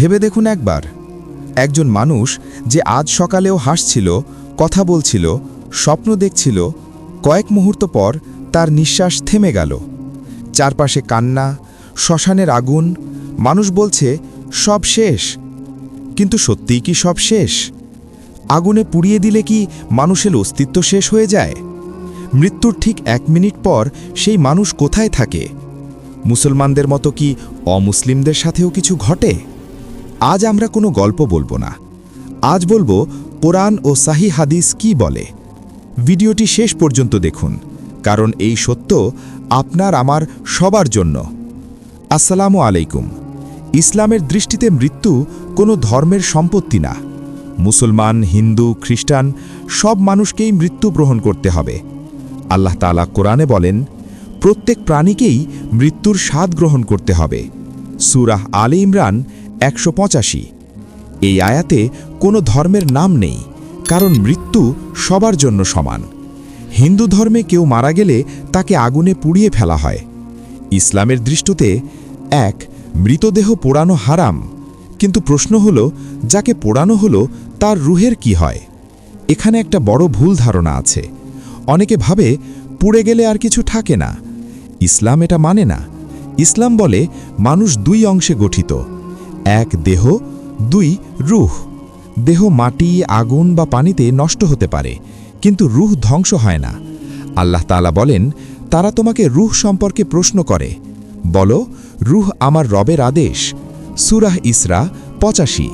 ভেবে দেখুন একবার। একজন মানুষ যে আজ সকালেও হাসছিল, কথা বলছিল, স্বপ্ন দেখছিল, কয়েক মুহূর্ত পর তার নিঃশ্বাস থেমে গেল। চারপাশে কান্না, শ্মশানের আগুন, মানুষ বলছে, সব শেষ। কিন্তু সত্যিই কি সব শেষ? আগুনে পুড়িয়ে দিলে কি মানুষের অস্তিত্ব শেষ হয়ে যায়? মৃত্যুর ঠিক এক মিনিট পর সেই মানুষ কোথায় থাকে? মুসলমানদের মতো কি অমুসলিমদের সাথেও কিছু ঘটে? আজ আমরা কোনো গল্প বলব না। আজ বলব কোরআন ও সাহি হাদিস কি বলে। ভিডিওটি শেষ পর্যন্ত দেখুন, কারণ এই সত্য আপনার আমার সবার জন্য। আসসালামু আলাইকুম। ইসলামের দৃষ্টিতে মৃত্যু কোনো ধর্মের সম্পত্তি না। মুসলমান, হিন্দু, খ্রিস্টান সব মানুষকেই মৃত্যু গ্রহণ করতে হবে। আল্লাহ তাআলা কোরআনে বলেন, প্রত্যেক প্রাণীকেই মৃত্যুর স্বাদ গ্রহণ করতে হবে। সুরাহ আলে ইমরান একশো পঁচাশি। এই আয়াতে কোনো ধর্মের নাম নেই, কারণ মৃত্যু সবার জন্য সমান। হিন্দু ধর্মে কেউ মারা গেলে তাকে আগুনে পুড়িয়ে ফেলা হয়। ইসলামের দৃষ্টিতে এক, মৃতদেহ পোড়ানো হারাম, কিন্তু প্রশ্ন হল, যাকে পোড়ানো হলো তার রুহের কি হয়? এখানে একটা বড় ভুল ধারণা আছে। অনেকে ভাবে, পুড়ে গেলে আর কিছু থাকে না। ইসলাম এটা মানে না। ইসলাম বলে, মানুষ দুই অংশে গঠিত। এক দেহ, দুই রুহ। দেহ মাটি, আগুন বা পানিতে নষ্ট হতে পারে, কিন্তু রুহ ধ্বংস হয় না। আল্লাহ তাআলা বলেন, তারা তোমাকে রুহ সম্পর্কে প্রশ্ন করে। বলো, রুহ আমার রবের আদেশ। সুরাহ ইসরা পঁচাশি।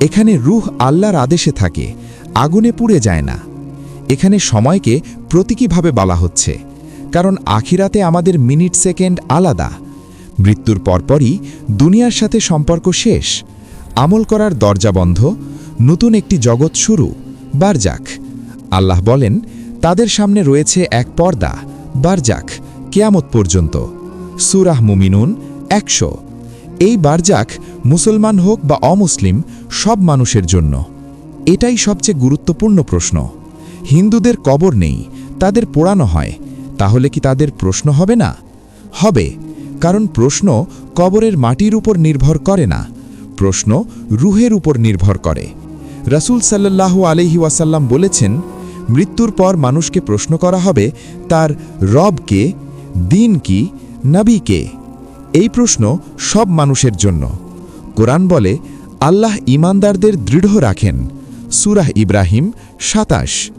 এখানে রুহ আল্লাহর আদেশে থাকে, আগুনে পুড়ে যায় না। এখানে সময়কে প্রতীকীভাবে বলা হচ্ছে, কারণ আখিরাতে আমাদের মিনিট সেকেন্ড আলাদা। মৃত্যুর পরপরই দুনিয়ার সাথে সম্পর্ক শেষ। আমল করার দরজা বন্ধ, নতুন একটি জগৎ শুরু। বারজাক, আল্লাহ বলেন, তাদের সামনে রয়েছে এক পর্দা। বারজাক, কেয়ামত পর্যন্ত। সুরাহ মুমিনুন একশো। এই বারজাক মুসলমান হোক বা অমুসলিম, সব মানুষের জন্য। এটাই সবচেয়ে গুরুত্বপূর্ণ প্রশ্ন। হিন্দুদের কবর নেই, তাদের পোড়ানো হয়। তাহলে কি তাদের প্রশ্ন হবে না? হবে। কারণ প্রশ্ন কবরের মাটির উপর নির্ভর করে না, প্রশ্ন রুহের উপর নির্ভর করে। রাসূল সাল্লাল্লাহু আলহি ওয়াসাল্লাম বলেছেন, মৃত্যুর পর মানুষকে প্রশ্ন করা হবে, তার রবকে দিন কি, নবী কে? এই প্রশ্ন সব মানুষের জন্য। কোরআন বলে, আল্লাহ ইমানদারদের দৃঢ় রাখেন। সুরাহ ইব্রাহিম সাতাশ।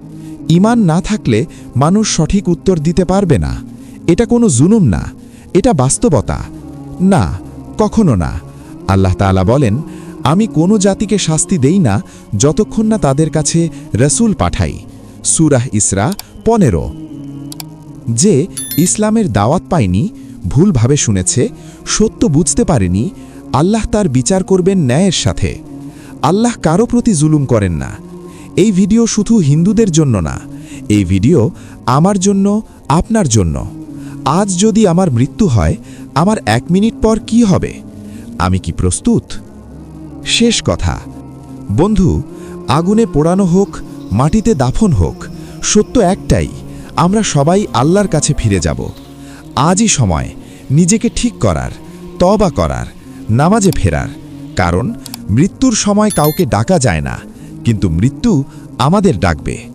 ইমান না থাকলে মানুষ সঠিক উত্তর দিতে পারবে না। এটা কোনো জুনুম না। এটা বাস্তবতা। না, কখনো না। আল্লাহ তাআলা বলেন, আমি কোনো জাতিকে শাস্তি দেই না যতক্ষণ না তাদের কাছে রসুল পাঠাই। সুরাহ ইসরা পনেরো। যে ইসলামের দাওয়াত পায়নি, ভুলভাবে শুনেছে, সত্য বুঝতে পারেনি, আল্লাহ তার বিচার করবেন ন্যায়ের সাথে। আল্লাহ কারও প্রতি জুলুম করেন না। এই ভিডিও শুধু হিন্দুদের জন্য না, এই ভিডিও আমার জন্য, আপনার জন্য। আজ যদি আমার মৃত্যু হয়, আমার এক মিনিট পর কি হবে? আমি কি প্রস্তুত? শেষ কথা। বন্ধু, আগুনে পোড়ানো হোক, মাটিতে দাফন হোক, সত্য একটাই, আমরা সবাই আল্লাহর কাছে ফিরে যাব। আজই সময়, নিজেকে ঠিক করার তবা করার, নামাজে ফেরার। কারণ, মৃত্যুর সময় কাউকে ডাকা যায় না, কিন্তু মৃত্যু আমাদের ডাকবে।